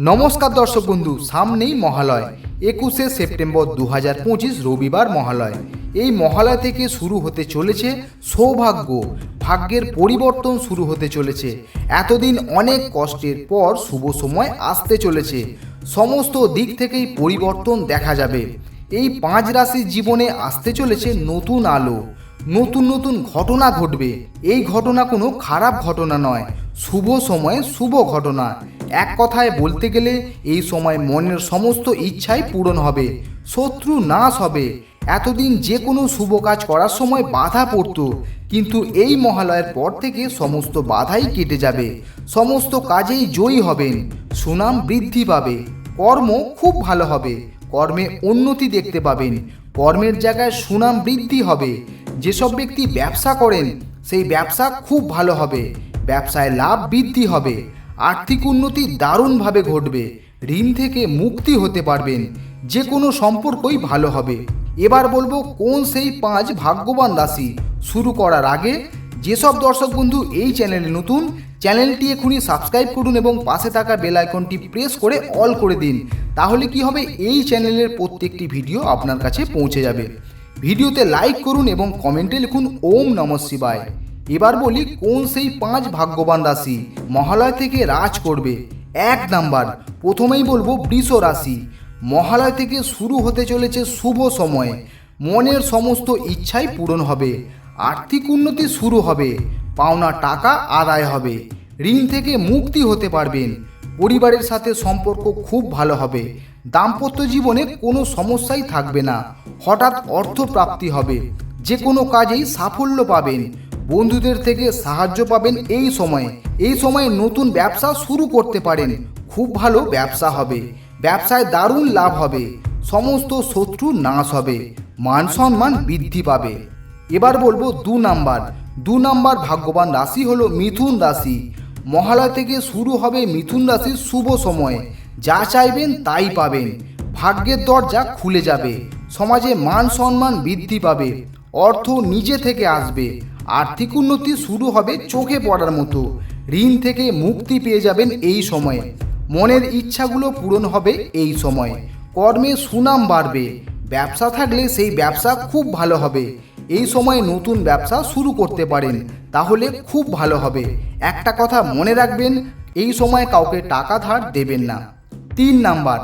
নমস্কার দর্শক বন্ধু, সামনেই মহালয়। একুশে সেপ্টেম্বর দু হাজার পঁচিশ রবিবার মহালয়। এই মহালয় থেকে শুরু হতে চলেছে সৌভাগ্য। ভাগ্যের পরিবর্তন শুরু হতে চলেছে। এতদিন অনেক কষ্টের পর শুভ সময় আসতে চলেছে। সমস্ত দিক থেকেই পরিবর্তন দেখা যাবে। এই পাঁচ রাশির জীবনে আসতে চলেছে নতুন আলো। নতুন নতুন ঘটনা ঘটবে। এই ঘটনা কোনো খারাপ ঘটনা নয়। শুভ সময়ে শুভ ঘটনা। এক কথায় বলতে গেলে, এই সময় মনের সমস্ত ইচ্ছাই পূরণ হবে, শত্রু নাশ হবে। এতদিন যে কোনো শুভ কাজ করার সময় বাধা পড়তো, কিন্তু এই মহালয়ের পর থেকে সমস্ত বাধাই কেটে যাবে, সমস্ত কাজেই জয়ী হবেন, সুনাম বৃদ্ধি পাবে, কর্ম খুব ভালো হবে, কর্মে উন্নতি দেখতে পাবেন, কর্মের জায়গায় সুনাম বৃদ্ধি হবে, যেসব ব্যক্তি ব্যবসা করেন, সেই ব্যবসা খুব ভালো হবে, ব্যবসায় লাভ বৃদ্ধি হবে আর্থিক উন্নতি দারুণভাবে ঘটবে। ঋণ থেকে মুক্তি হতে পারবেন। যে কোনো সম্পর্কই ভালো হবে। এবার বলব কোন সেই পাঁচ ভাগ্যবান রাশি। শুরু করার আগে, যেসব দর্শক বন্ধু এই চ্যানেলে নতুন, চ্যানেলটি এখনই সাবস্ক্রাইব করুন এবং পাশে থাকা বেল আইকনটি প্রেস করে অল করে দিন। তাহলে কি হবে? এই চ্যানেলের প্রত্যেকটি ভিডিও আপনার কাছে পৌঁছে যাবে। ভিডিওতে লাইক করুন এবং কমেন্টে লিখুন, ওম নম শিবায়। এবার বলি কোন সেই পাঁচ ভাগ্যবান রাশি মহালয় থেকে রাজ করবে। এক নাম্বার, প্রথমেই বলব বৃষ রাশি। মহালয় থেকে শুরু হতে চলেছে শুভ সময়। মনের সমস্ত ইচ্ছাই পূরণ হবে। আর্থিক উন্নতি শুরু হবে। পাওনা টাকা আদায় হবে। ঋণ থেকে মুক্তি হতে পারবেন। পরিবারের সাথে সম্পর্ক খুব ভালো হবে। দাম্পত্য জীবনে কোনো সমস্যাই থাকবে না। হঠাৎ অর্থ প্রাপ্তি হবে। যে কোনো কাজেই সাফল্য পাবেন। বন্ধুদের থেকে সাহায্য পাবেন এই সময়ে। এই সময়ে নতুন ব্যবসা শুরু করতে পারেন। খুব ভালো ব্যবসা হবে। ব্যবসায় দারুণ লাভ হবে। সমস্ত শত্রু নাশ হবে। মান সম্মান বৃদ্ধি পাবে। এবার বলব দু নাম্বার। দু নাম্বার ভাগ্যবান রাশি হলো মিথুন রাশি। মহালয় থেকে শুরু হবে মিথুন রাশির শুভ সময়। যা চাইবেন তাই পাবেন। ভাগ্যের দরজা খুলে যাবে। সমাজে মান সম্মান বৃদ্ধি পাবে। অর্থ নিজে থেকে আসবে। আর্থিক উন্নতি শুরু হবে চোখে পড়ার মতো। ঋণ থেকে মুক্তি পেয়ে যাবেন এই সময়ে। মনের ইচ্ছাগুলো পূরণ হবে এই সময়। কর্মে সুনাম বাড়বে। ব্যবসা থাকলে সেই ব্যবসা খুব ভালো হবে। এই সময় নতুন ব্যবসা শুরু করতে পারেন, তাহলে খুব ভালো হবে। একটা কথা মনে রাখবেন, এই সময় কাউকে টাকা ধার দেবেন না। তিন নাম্বার।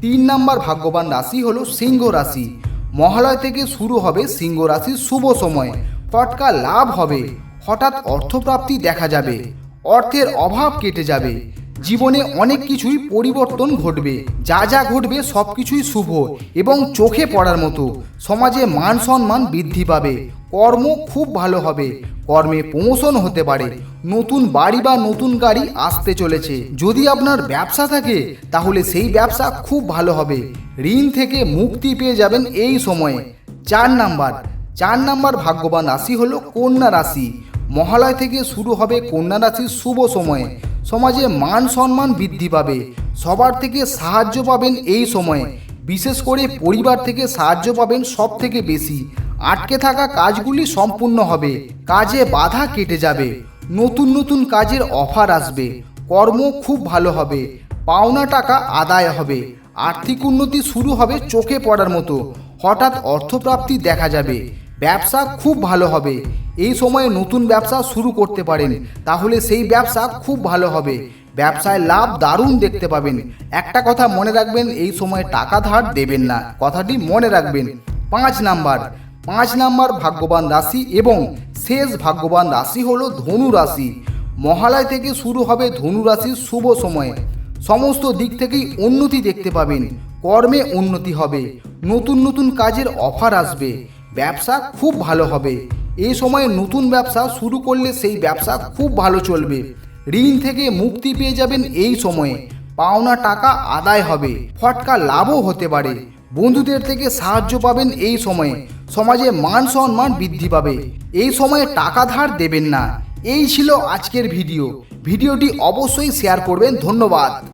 তিন নাম্বার ভাগ্যবান রাশি হলো সিংহ রাশি। মহালয় থেকে শুরু হবে সিংহ রাশির শুভ সময়। ফটকা লাভ হবে। হঠাৎ অর্থপ্রাপ্তি দেখা যাবে। অর্থের অভাব কেটে যাবে। জীবনে অনেক কিছুই পরিবর্তন ঘটবে। যা যা ঘটবে সব কিছুই শুভ এবং চোখে পড়ার মতো। সমাজে মান সম্মান বৃদ্ধি পাবে। কর্ম খুব ভালো হবে। কর্মে প্রমোশন হতে পারে। নতুন বাড়ি বা নতুন গাড়ি আসতে চলেছে। যদি আপনার ব্যবসা থাকে, তাহলে সেই ব্যবসা খুব ভালো হবে। ঋণ থেকে মুক্তি পেয়ে যাবেন এই সময়ে। চার নাম্বার চার নাম্বার ভাগ্যবান রাশি হলো কন্যা রাশি। মহালয় থেকে শুরু হবে কন্যা রাশির শুভ সময়ে। সমাজে মান সম্মান বৃদ্ধি পাবে। সবার থেকে সাহায্য পাবেন এই সময়ে। বিশেষ করে পরিবার থেকে সাহায্য পাবেন সব থেকে বেশি। আটকে থাকা কাজগুলি সম্পূর্ণ হবে। কাজে বাধা কেটে যাবে। নতুন নতুন কাজের অফার আসবে। কর্ম খুব ভালো হবে। পাওনা টাকা আদায় হবে। আর্থিক উন্নতি শুরু হবে চোখে পড়ার মতো। হঠাৎ অর্থপ্রাপ্তি দেখা যাবে। ব্যবসা খুব ভালো হবে। এই সময়ে নতুন ব্যবসা শুরু করতে পারেন। তাহলে সেই ব্যবসা খুব ভালো হবে। ব্যবসায় লাভ দারুণ দেখতে পাবেন। একটা কথা মনে রাখবেন, এই সময় টাকা ধার দেবেন না। কথাটি মনে রাখবেন। পাঁচ নাম্বার। পাঁচ নাম্বার ভাগ্যবান রাশি এবং শেষ ভাগ্যবান রাশি হলো ধনু রাশি। মহালয় থেকে শুরু হবে ধনু রাশির শুভ সময়। সমস্ত দিক থেকেই উন্নতি দেখতে পাবেন। কর্মে উন্নতি হবে। নতুন নতুন কাজের অফার আসবে। ব্যবসা খুব ভালো হবে। এই সময়ে নতুন ব্যবসা শুরু করলে সেই ব্যবসা খুব ভালো চলবে। ঋণ থেকে মুক্তি পেয়ে যাবেন এই সময়ে। পাওনা টাকা আদায় হবে। ফটকা লাভও হতে পারে। বন্ধুদের থেকে সাহায্য পাবেন এই সময়ে। সমাজে মান সম্মান বৃদ্ধি পাবে। এই সময়ে টাকা ধার দেবেন না। এই ছিল আজকের ভিডিও। ভিডিওটি অবশ্যই শেয়ার করবেন। ধন্যবাদ।